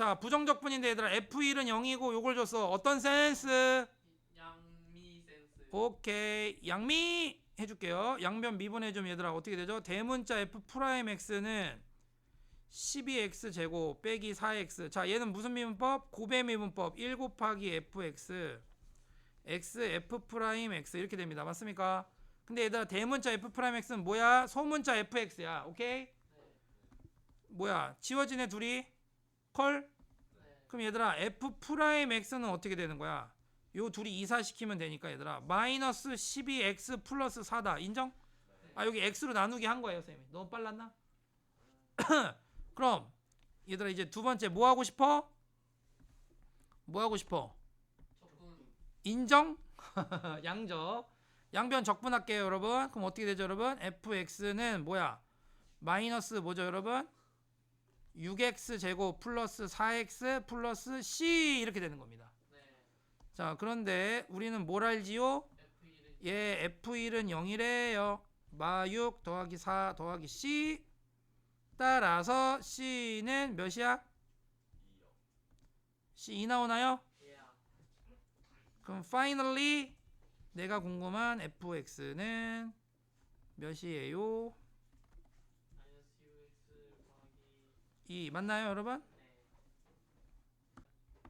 자 부정적분인데 얘들아 F1은 0이고 요걸 줬어. 어떤 센스? 양미 센스. 오케이. 양미 해 줄게요. 양변 미분해 좀 얘들아. 어떻게 되죠? 대문자 F 프라임 X는 12X 제곱 빼기 4X 자 얘는 무슨 미분법? 고배 미분법. 1 곱하기 FX X. F 프라임 X. 이렇게 됩니다. 맞습니까? 근데 얘들아 대문자 F 프라임 X는 뭐야? 소문자 FX야. 오케이? 뭐야? 지워지네 둘이 컬 네. 그럼 얘들아 f 프라임 x는 어떻게 되는 거야? 요 둘이 이사시키면 되니까 얘들아 마이너스 12x 플러스 4다 인정? 아 여기 x로 나누기 한 거예요 쌤이 너무 빨랐나? 그럼 얘들아 이제 두 번째 뭐 하고 싶어? 뭐 하고 싶어? 인정? 양적 양변 적분할게요 여러분 그럼 어떻게 되죠 여러분? fx는 뭐야? 마이너스 뭐죠 여러분? 6x 제곱 플러스 4x 플러스 c 이렇게 되는 겁니다 네. 자 그런데 우리는 뭘 알지요? F1은 예 f1은 0이래요 마6 더하기 4 더하기 c 따라서 c는 몇이야? c 2 나오나요? 예야. 그럼 finally 내가 궁금한 fx는 몇이에요? 마 이너스 6x 더하기 2 맞나요 여러분?